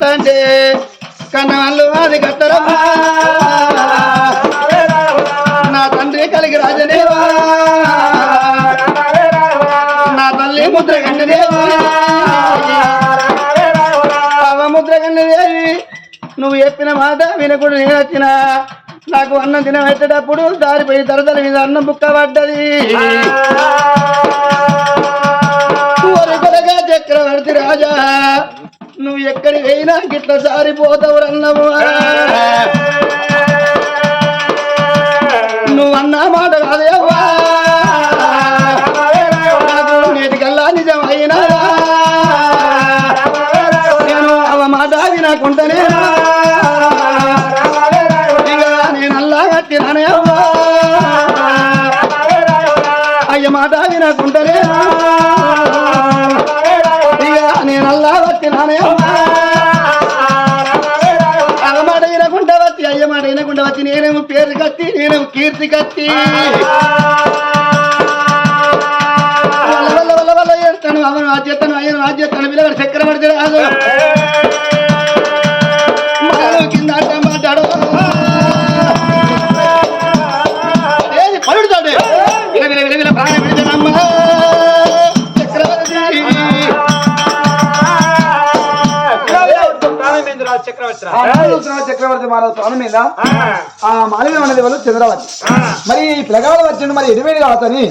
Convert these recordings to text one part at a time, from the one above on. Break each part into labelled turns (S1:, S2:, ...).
S1: అంటే కన్నాళ్ళు అది కట్టరమ్మా నా తండ్రి కలిగి రాజదేవా నా తల్లి ముద్ర కండినేవా ముద్ర గండదేవి. నువ్వు చెప్పిన మాట వినకుండా నేను వచ్చిన. నాకు అన్నం తిన పెట్టేటప్పుడు దారిపోయి దరదల మీద అన్నం బుక్క పడ్డది. చక్రవర్తి రాజా. నువ్వు ఎక్కడికి గిట్ల జారిపోతావు అన్నవు నువ్వు అన్న మాట కాదేవా నాకు నేటికల్లా నిజం అయినా నేను అవ మాట వినకుంటనే నేను అల్లా కట్టినానే అయ్య మాట వినకుంటనే నేనేమో పేరు కత్తి నేనేమో కీర్తి కత్తి. చక్రవర్తి. మానవ ప్రాణం
S2: మీద ఆ. మాలిక అన్నది వాళ్ళు చంద్రవతి మరి ఈ పిల్లగాడు వచ్చిండు మరి ఎడివేడి కావచ్చని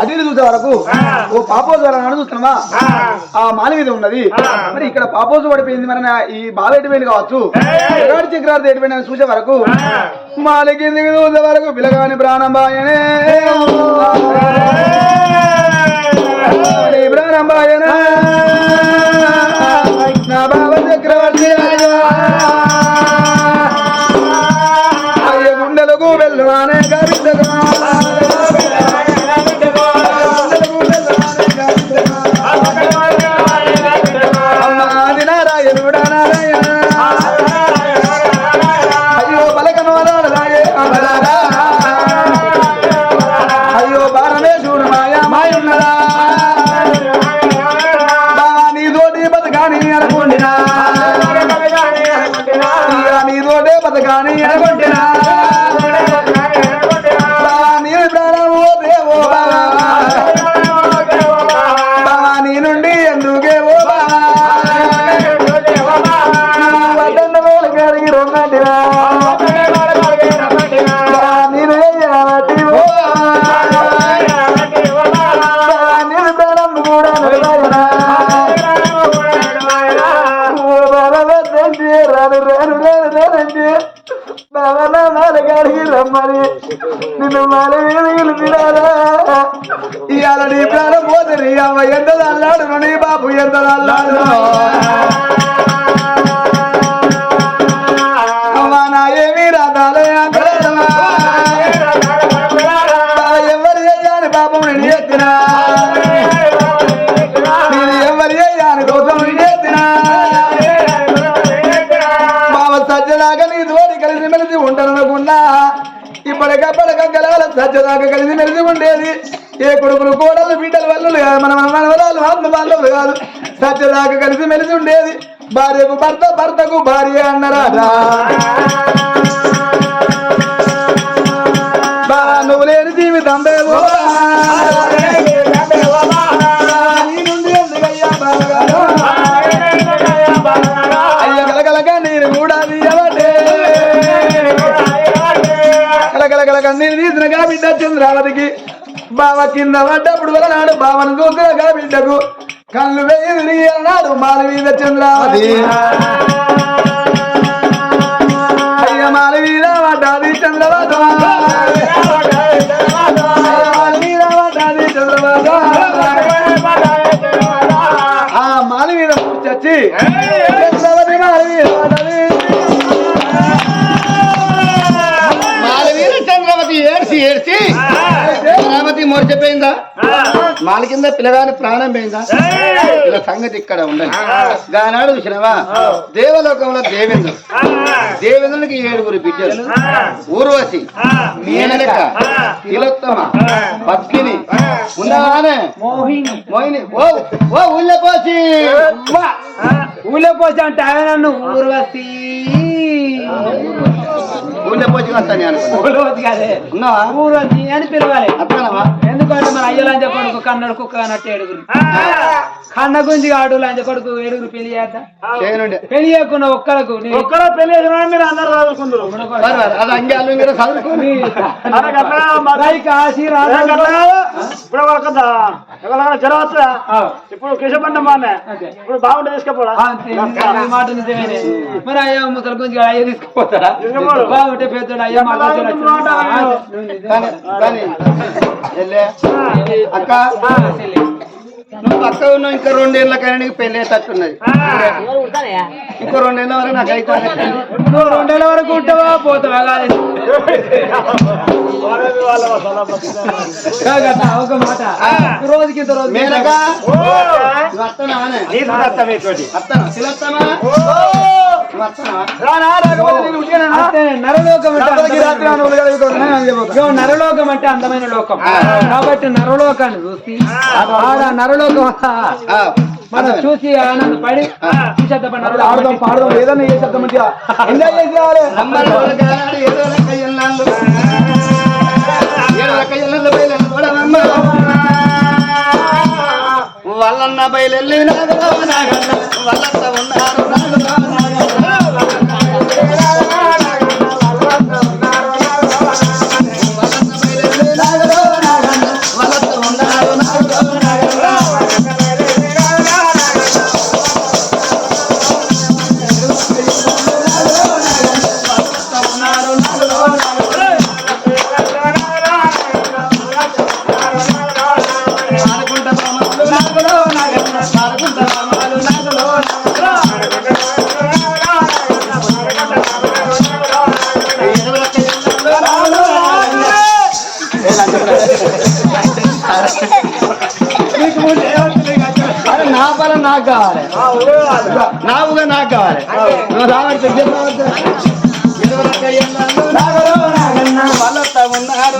S2: అటు చూసే వరకు ఓ పాపోజు వాళ్ళ నాడు చూస్తున్నావా? ఆ. మాలి మీద ఉన్నది. మరి ఇక్కడ పాపోజు పడిపోయింది మరి ఈ బావ ఎడిపోయింది కావచ్చు? పిల్లగాడి చక్రవర్తి ఎడిపోయిన చూసే వరకు మాలి కిందికి చూసే వరకు పిల్లగాని ప్రాణం బాయనే ప్రాణం బాయనే అనుకుంటున్నా నీ అమ్మా నా రాదాలే ఎవరు పాపం నేను నేను దోషం నేను ఎత్తినా బావ సజ్జదాకా నీ తోడి కలిసి మెలిసి ఉంటాననుకున్నా ఇప్పటికప్పటిక గలగల సజ్జదాకా కలిసి మెలిసి ఉండేది ఏ కొడుకులు కోడలు బిడ్డలు వల్లు మనం ఆత్మ బాంధవులు కాదు సత్యదాకా కలిసి మెలిసి ఉండేది. భార్యకు భర్త భర్తకు భార్య అన్నరాదా బా నువ్వు లేని జీవితం బేవో నీ నేను కూడా తీయబట్టే బిడ్డ చంద్రావతికి. బావ కింద పడ్డప్పుడు నాడు బావను చూసినగా బిడ్డకు. కళ్ళు వేయి అన్నాడు మాలవీద చంద్రావతి. అయ్య మాలవీద పడ్డాది చంద్రబాబు. మాల ఆ మాలవీద చచ్చి
S1: మోర్చిపోయిందా మాల కింద పిల్లగాని ప్రాణం పోయిందా? ఇలా సంగతి ఇక్కడ ఉండాలి దానాడు చూసినవా? దేవలోకంలో దేవేంద్రుడు. దేవేంద్రునికి ఏడుగురు బిడ్డలు. ఊర్వశి మీనక తిలోత్తమ పద్మిని ఉన్నానే మోహిని. ఓ ఓ ఉల్లపోసి
S3: ఊళ్ళో పోసి అంటే ఆయన నన్ను ఊర్వశి.
S1: ఊళ్ళో పోచి వస్తాను నేను అనుకున్నా.
S3: ఊర్వశి కాదే
S1: ఉన్నావా?
S3: ఊర్వశి అని పిలవాలి.
S1: అత్తనవా
S3: ఎందుకంటే మన అయ్యలంజ కొడుకు కన్నడు కుక్క అన్నట్టు ఏడుగురు. కన్న గుంజి ఆడు లంజ కొడుకు ఏడుగురు పెళ్ళి చేద్దాం? పెళ్ళి చేయకుండా ఒక్కలకు
S4: ఒక్కరో పెళ్ళి మీరు అందరు
S1: మరి మరి? అది అంగాలు ఇంగిలో చదువుకొని
S4: ఎవరికైనా జ్వరం వస్తుందా ఇప్పుడు కిషబండ మానే. ఇప్పుడు బాగుంటే తీసుకపోడా
S3: ఆ, అంతే. ఈ మాట నిజమేనే. మరి అయ్యా ముసలి గుంజి అయ్యా తీసుకుపోతాడా. బాగుంటే పెద్దోడు అయ్యా
S1: అక్క. నువ్వు పక్క ఉన్నావు ఇంకా రెండేళ్ళకైనా నీకు అయ్యేటట్టున్నది. ఇంకో రెండేళ్ళ వరకు నాకు అయితే
S3: నువ్వు రెండేళ్ళ వరకు ఉంటావా? పోతావా కాదు ఒక మాట. రోజుకి ఇంత రోజు
S1: మేనగా
S3: నరలోకం అంటే అందమైన లోకం. కాబట్టి నరలోకాన్ని చూసి నరలోకం మనం చూసి ఆనందపడి చూసేద్దాం
S2: ఆడదాం పాడదాం ఏదన్నా చేసేద్దాం మంచిగా ఎంజాయ్ చేసి రావాలి
S1: అమ్మడు ఒలగాడు ఏదో లెక్క ఎల్లాళ్ళు. ఏదో లెక్క ఎల్లాళ్ళు బయలు. వల్లన్న నాగన్న వల్లత్త ఉన్నారు నాగన్న. వాళ్ళతో ఉన్నారు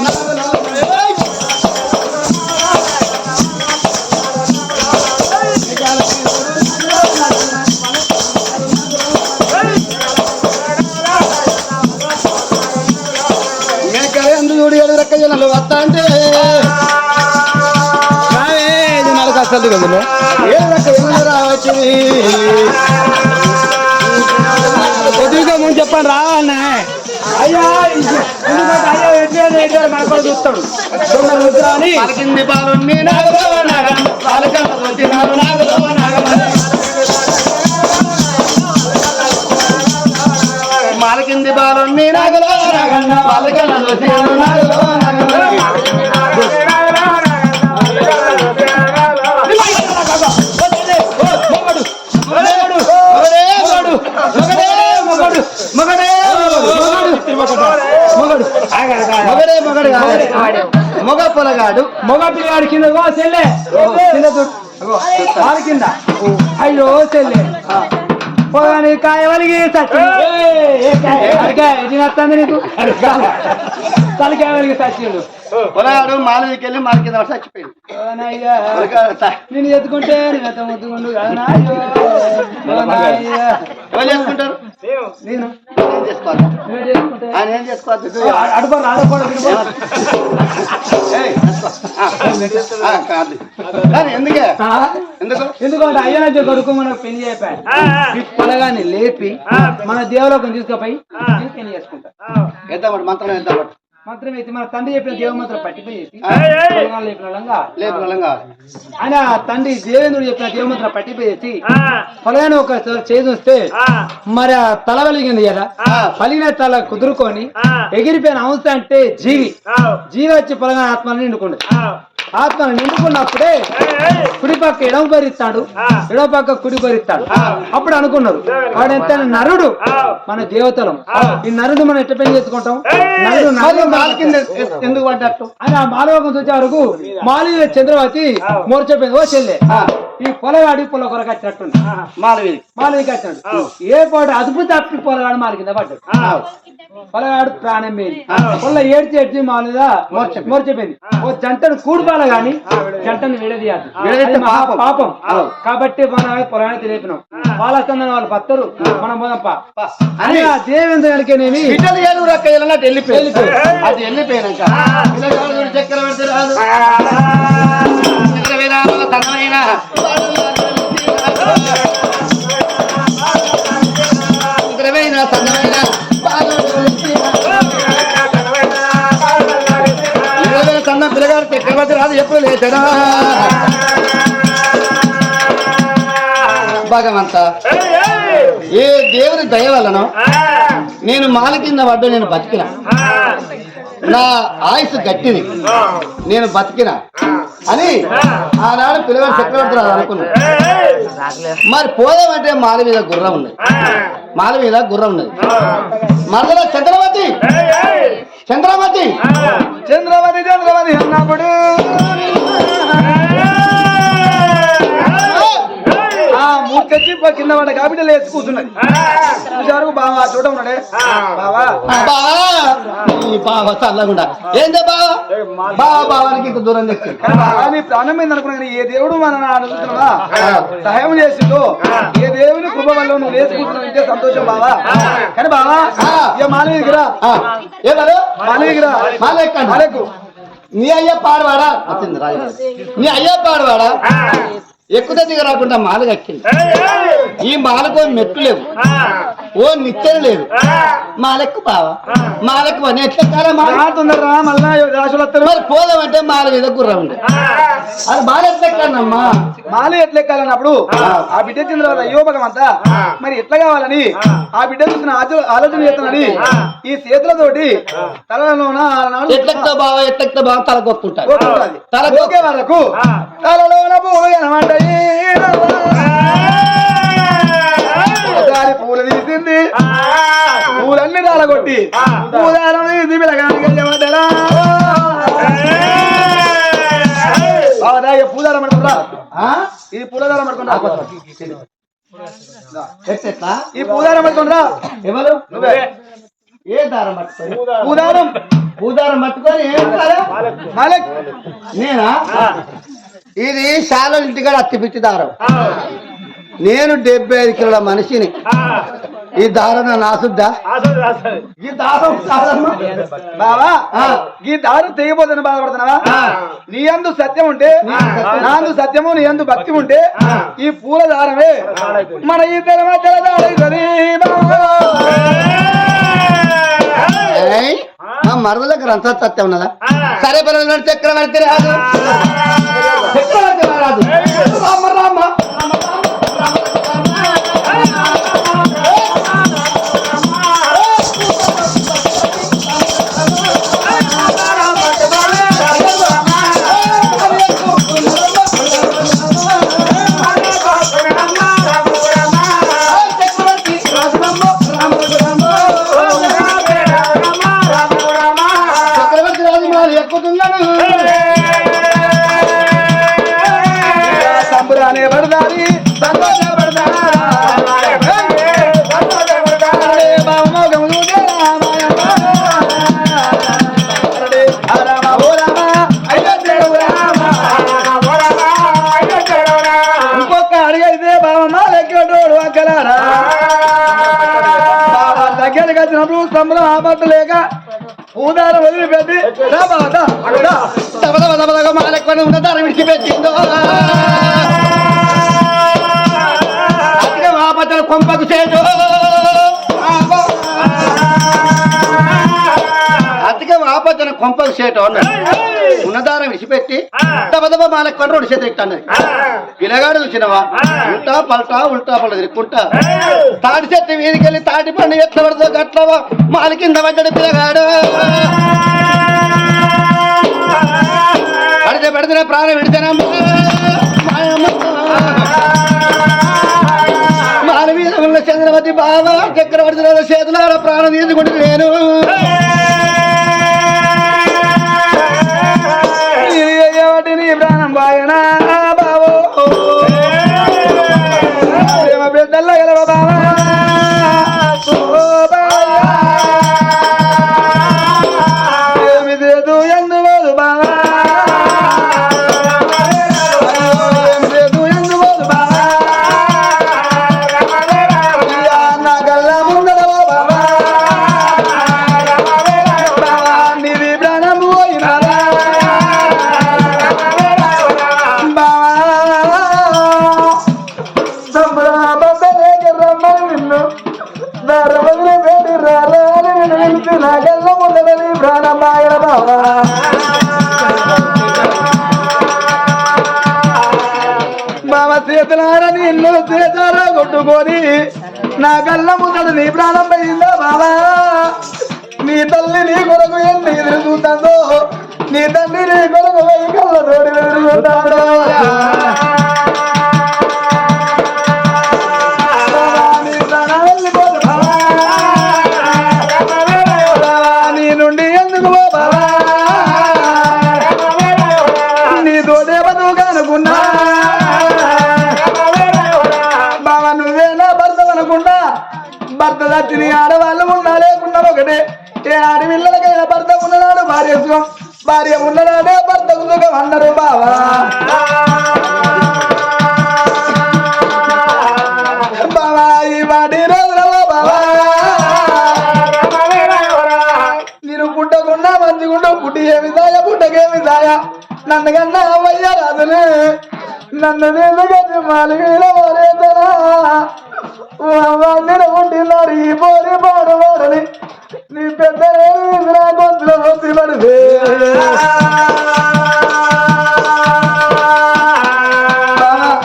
S1: జనాలు వస్తా అంటే నాకు అసలు ఏడు రక్క జనాలు రావచ్చు
S3: కొద్దిగా ముందు చెప్పండి రావాలన్నా అయ్యా అయ్యా ఎట్లా ఎట్లా మన కూడా చూస్తాడు.
S1: పలికింది బాలుణ్ణి నాగలో పాలకంత వచ్చినారు నాగలో నాగమ్మ కాదు. మొగ పొలగాడు
S3: మొగ పిల్లాడి కింద ఓ చెల్లె కింద కాలు కింద అయ్యో చెల్లె పోగాని కాయ వలిగి వస్తుంది నీకు తలకాయ వలిగి సచ్చిండు
S1: పొలగాడు మాలకి వెళ్ళి మాల కింద చచ్చిపోయింది
S3: నేను ఎత్తుకుంటే నేను ఎంత ముద్దుకుండు.
S1: ఎవరు చేసుకుంటారు?
S3: నేను.
S1: ఏం చేసుకోవాలి? ఆయన ఏం చేసుకోవాలి?
S3: అడుపడు ఆడపడు
S1: ఎందుకే? ఎందుకు?
S3: ఎందుకంటే అయ్యన కొడుకు మనకు పెళ్ళి చెప్పాడు ఈ పొలగాన్ని లేపి మన దేవులోకం తీసుకుపోయి పెళ్ళి చేసుకుంటా
S1: ఎద్దామట మంత్రం ఎద్దామట
S3: మంత్రం అయితే మన తండ్రి చెప్పిన లేపిన ఆయన తండ్రి దేవేంద్రుడు చెప్పిన దేవ మంత్రం పట్టిపోయేసి పొలగాన్ని ఒక చేదొస్తే మరి ఆ తల వెలిగింది కదా? పలిగిన తల కుదురుకొని ఎగిరిపోయిన అంశ అంటే జీవి. జీవి వచ్చి పొలగాని ఆత్మని నిండుకున్నది ఆత్మను నిండుకున్నప్పుడే కుడి పక్క ఎడమ భరిస్తాడు ఎడమ పక్క కుడి భరిస్తాడు. అప్పుడు అనుకున్నారు వాడు ఎంత నరుడు మన దేవతలం. ఈ నరుడు మనం ఎట్ట పెళ్ళి చేసుకుంటాం? నరుడు
S1: ఎందుకు పడ్డట్టు
S3: అని ఆ మాలవకం చూసే వరకు మాలి చంద్రవతి మోర్చపోయింది. ఓ చెల్లె. ఈ పొలగాడి పొల కొరకు వచ్చినట్టుంది
S1: మాలవీధి
S3: మాలవికి వచ్చినాడు ఏ పాటు అదుపు తప్పి పొలగాడు మాల కింద పడ్డాడు. పొలగాడు ప్రాణం పోయింది పొల్ల ఏడ్చి ఏడ్చి మామూలుగా మోర్చిపోయింది ఓ జంటను కూడుపాల గాని జంటను విడదీయాలి
S1: పాపం.
S3: కాబట్టి మనం పొలాన్ని తెలియపినాం వాళ్ళ సందన వాళ్ళు పత్తరు మనం పోదాం పా అని ఆ
S1: అక్క వెళ్ళినట్టు వెళ్ళిపోయి అది వెళ్ళిపోయినాక చక్రవర్తి రాదు. చక్రవర్తి ఇరవై పిల్లగారు పెట్టిన చక్రవర్తి రాదు ఎప్పుడు లేచరా భగవంత ఏ దేవుని దయ వలన నేను మాల కింద పడ్డ నేను బతికిన. నా ఆయుస్ గట్టిది. నేను బతికిన. అని ఆనాడు పిల్లవాడు చక్రవర్తి రాదు అనుకున్నాను మరి పోదామంటే మాల మీద గుర్రం ఉన్నది. మాల మీద గుర్రం ఉన్నది. మరలా చంద్రమతి! చంద్రమతి!
S2: చంద్రవతి చంద్రవతి అన్నప్పుడు కింద పడ్డ కాపిటల్ వేసి కూర్చున్నది చూసారు బావా చూడ ఉన్నాడే. బావా
S1: బావా బావ చల్లగుండా ఏందే బావా బావా బావానికి ఇంత దూరం తెచ్చింది
S2: కానీ బావా నీ ప్రాణం మీద అనుకున్నా కానీ ఏ దేవుడు మన అడుగుతున్నావా సహాయం చేసిందో ఏ దేవుని కృప వల్ల నువ్వు లేచి కూర్చున్నావు ఇంటే సంతోషం బావా. కానీ బావా ఇక మాలవికి రా
S1: ఆ, ఏ బాలు?
S2: మాలవికి రా
S1: మాల ఎక్కండి.
S2: మాలకు
S1: నీ అయ్య పాడవాడా? వచ్చింది రాజు నీ అయ్య పాడవాడా? ఎక్కుతే దిగ రాకుండా మాల కట్టింది ఈ మాలకు మెట్టు లేవు. ఓ నిచ్చెన లేదు మాలెక్కు బావా? మాలెక్కు అని ఎట్లా ఎక్కాలా మాల?
S2: రా తొందరరా మళ్ళా రాశులు వస్తారు.
S1: మరి పోదామంటే మాల మీద గుర్రం ఉంది. అది మాల ఎట్లా ఎక్కానమ్మా
S2: మాల ఎట్లా ఎక్కాలన్నప్పుడు ఆ! బిడ్డ వచ్చిన తర్వాత అయ్యో భగవంతా. మరి ఎట్లా కావాలని? ఆ! బిడ్డ చూసిన ఆలోచన చేస్తానని ఈ చేతులతోటి తలలోన ఆనాడు
S1: ఎట్లెక్తా బావా? ఎట్లెక్తా బావా? తలకొక్కుంటాడు
S2: పోతుంటది.
S1: తలకు
S2: ఓకే వాళ్ళకు తలలోన పూలు కనమంటాయి ఒకసారి పూలు తీసింది. పూలన్నీ రాలగొట్టి. పూదారం తీసి చెమటరా. బావదా, ఈ పూదారం అనుకుంటా
S1: ఆ?
S2: ఈ పూలదారం అనుకుంటా
S1: ఎట్లెట్లా
S2: ఈ పూదారం అనుకుంటా
S1: ఎవరు?
S2: నువ్వే.
S1: ఏ దారం పట్టుకొని?
S2: పూదారం
S1: పూదారం పట్టుకొని ఏం
S2: మాలక్
S1: నేనా? ఇది శాల ఇంటికాడ అత్తిపిచ్చి దారం. నేను డెబ్బై ఐదు కిలోల మనిషిని. ఈ దారం నాసుద్దా ఈ దారం?
S2: బావా. ఈ దారు తెగిపోతుందని బాధపడుతున్నావా? నీ అందు సత్యం ఉంటే నా అందు సత్యము నీ అందు భక్తి ఉంటే ఈ పూల దారమే మన ఇద్దరి మధ్యలో దాడైతుంది
S1: ఏయ్, మా మరద దగ్గర అంత సత్యం ఉన్నదా? సరే పిల్లలు చక్రవర్తి రాదు. చక్రవర్తి రాదు రామ రామ చక్రవర్తి
S2: పూదారం వదిలిపెట్టి.
S1: మాలెక్కని ఉన్న దారం విడిచిపెట్టిందో వాపతల కొంపకు చేటు అతిగా వాపతల కొంపకు చేటు అన్నాడు. ఉన్నదారం విడిచిపెట్టి దబదబ మాలెక్కని రెండు చేతులు ఎట్టన్నది పిల్లగాడు చూసినవా ఉల్టా పల్టా ఉల్టా పల్ట తిరుక్కుంటా తాటి చెట్టు వీధికెళ్ళి తాటి పండు ఎట్ల పడుతుందో గట్లవా? మాలి కింద పడ్డాడు పిల్లగాడు. పడితే పడితే ప్రాణం విడితేనమ్మా మాల మీద ఉన్న చంద్రవతి బావ చక్రవర్తి చేతులార ప్రాణం తీసుకుంటే నేను.
S2: ప్రాణం బాయనా నాకెల్లో ఉండదని ప్రాణమాయన భావన బావ. చేతులారా నిన్ను చేతారా కొట్టుకొని నా కళ్ళ ముందడు నీ ప్రాణం పోయిందా బావా? నీ తల్లి నీ కొరకు ఎన్ని ఎదురు చూస్తుందో నీ తల్లి నీ కొరకు వెయ్యి కళ్ళ తోడి ఎదురు చూస్తాడో భర్త భర్త దచ్చిని ఆడవాళ్ళు ఉన్నా లేకుండా ఒకటే. ఏ ఆడపిల్లలకైనా భర్త ఉన్ననాడు భార్య సుఖం. భార్య ఉన్ననాడే భర్తకు సుఖం అన్నారు బావా. బావా ఈ వాటి రోజులలో బావా? నేను పుట్టకుండా మంచిగుండు పుట్టి ఏమి దాయ పుట్టకేమి నన్ను కన్నా అవ్వయ్య రాదునే నన్ను నేను గది వారేతనా నేను ఉంటున్నాడు ఈ పోరి పోడు వాడని నీ పెద్ద నా గొంతులో వచ్చి పడితే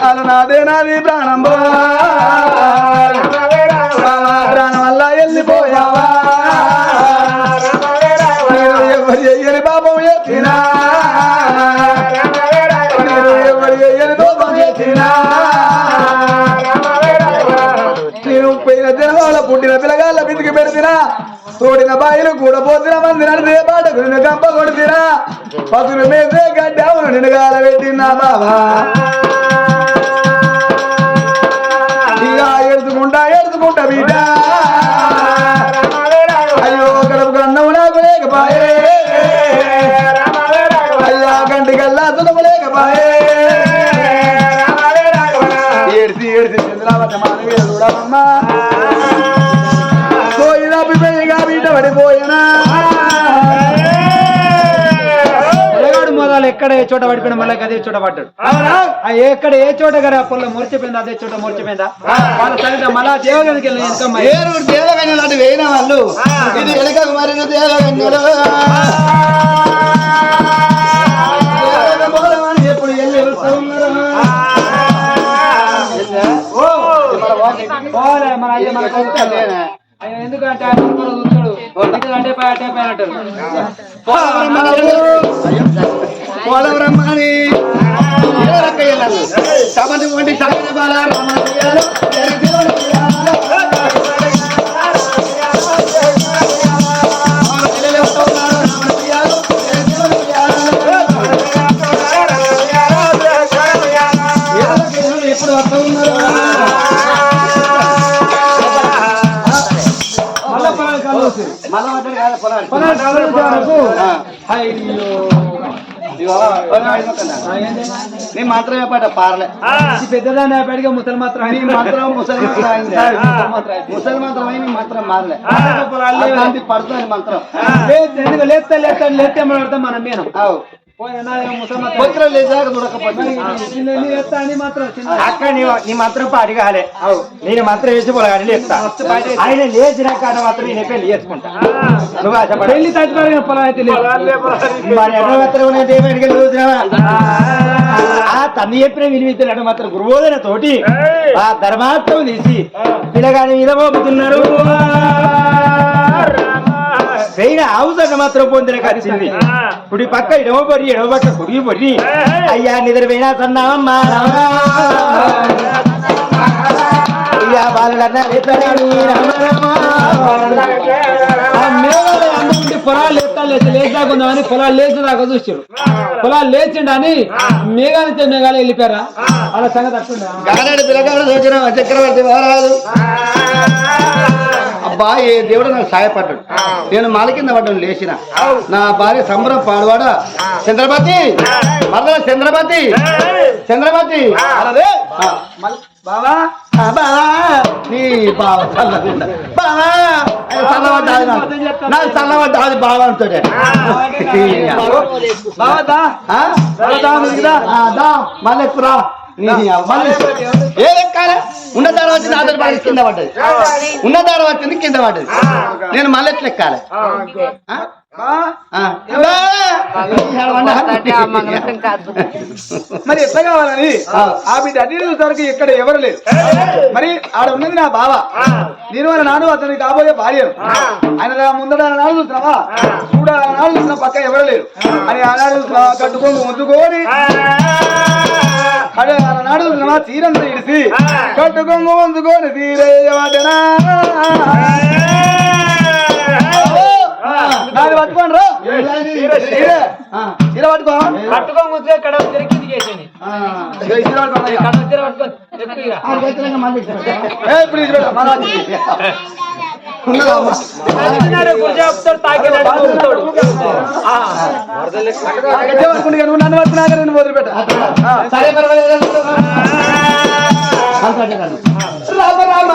S2: అలా నాదే నాది ప్రాణం బా. ప్రాణం వల్ల వెళ్ళిపోయావా? నేను ఎవరి ఎయ్యని పాపం ఎత్తినా? నేను ఎవరి ఎయ్యని దోపం ఎత్తినా? నేను పుట్టిన పిల్లగాళ్ళ బిందికి పెడితినా తోడిన బాయిలు కూడా పోతిన మంది నడితే పాటకు నిన్ను గంప కొడితినా పదులు మేసే గడ్డావును నిన్ను గాల పెట్టినా బాబా ఇక ఎడుచుకుంటా ఎడుచుకుంటా బిడ్డ. అయ్యో కడుపు అన్నం నాకు లేకపాయే. అయ్యా గంటికల్లా సులభ లేకపాయే. ఏడిసి ఏడిసి చంద్రావత మానవీయ చూడమమ్మా పడిపోయినా.
S3: పిల్లగాడు మొదలు ఎక్కడ ఏ చోట పడిపోయిన మళ్ళీ అదే చోట పడ్డాడు. ఎక్కడ ఏ చోట కదా పొల్ల మురిచిపోయిందా అదే చోట మురిచిపోయిందా వాళ్ళ సరిగ్గా మళ్ళా దేవగనికి వెళ్ళిన
S1: లాంటి వేయిన వాళ్ళు. ఇది మారిన దేవగన్యులు ఎప్పుడు వెళ్ళి
S3: మన అయ్య మన ఎందుకంటే ఆయన కొడుకును చూస్తాడు ఇటు అంటే పై పై
S1: నీ మాత్రమే పాట పారలే
S3: పెద్దదాన్ని అయిపోయాడుగా ముసలి మాత్రం
S1: నీ మాత్రం ముసలి మాత్రం ముసలి మాత్రం అయింది మాత్రం మారలే పడుతుంది మంత్రం
S3: లేదు ఎందుకు లేస్తే లేస్తే లేస్తే మనం మనం మీనం
S1: అవు
S4: అక్క నీ నీ మాత్రం పాటి కాలే. నేను మాత్రం వేసి పొలగాని లేస్తా ఆయన లేచినాక ఆడ మాత్రం నేను పెళ్ళి చేసుకుంటా. నువ్వు ఆశపడ
S3: పెళ్ళి తట్టుకోవాలి
S4: ఆ. తన్ని చెప్పిన అంటే మాత్రం గురుబోధన తోటి ఆ ధర్మార్థం తీసి పిల్లగాని మీద మోపుతున్నారు పెయిన ఆవుదన్న మాత్రం పొందిన కలిసింది కుడి పక్క ఇడవ బొరి ఎడవ పక్క కుడి బొరి అయ్యా నిద్రపోయినా సన్నామమ్మా అయ్యా బాలుడన్నా
S3: పొలాలు లేస్తా లేచి లేచాకుందామని పొలాలు లేచి దాకా చూసారు. పొలాలు లేచిండు అని మేఘాలు మేఘాలు వెళ్ళిపోయారా? అలా సంగతి అట్టుండే
S1: పిల్లగాడు చక్రవర్తి మహారాజు. అబ్బా ఏ దేవుడు నాకు సహాయపడ్డాడు. నేను మాల కింద పడ్డాను లేచిన. నా భార్య సంబరం పాడవాడా. చంద్రపతి! మరల చంద్రపతి! చంద్రపతి! అరే బావా ఆ, బావా నీ బావ చల్లకుండా బావా ఆయన చల్లబడ్డాది నాకు. బావ అంటాడే. మళ్ళీ ఉన్న దారం వచ్చింది ఆధార బాగా కింద పడ్డది. ఉన్న దారం వచ్చింది కింద పడ్డది. నేను మళ్ళీ ఎట్లా ఎక్కాలి!
S2: మరి ఎట్లా కావాలని ఆ. బిడ్డ అన్ని చూసరికి ఇక్కడ ఎవరు లేరు. మరి ఆడ ఉన్నది నా బావ. నేను వాళ్ళ నాడు అతనికి కాబోయే భార్య ఆయన ముందర నాడు చూస్తున్నావా? చూడ నాడు చూసిన పక్క ఎవరు లేరు. అని ఆనాడు చూసినావా కట్టుకొని వందుకొని అదే ఆనాడు చూసినావా తీరంతా ఇడిసి కట్టుకొని వందుకొని తీరేయవాటనా దాన్ని పట్టుకోండి రా. తీరే. తీర పట్టుకో.
S3: పట్టుకోని కూర్చో ఇక్కడ తిరిగి చేసేది. కడ తిరిగి పట్టుకో చెప్పు ఇక.
S2: ఏ, ఇప్పుడు నన్ను పట్టుకున్నాక నేను వదిలిపెట్ట. ఆ.
S1: సరే పర్వాలేదు. రామ రామ.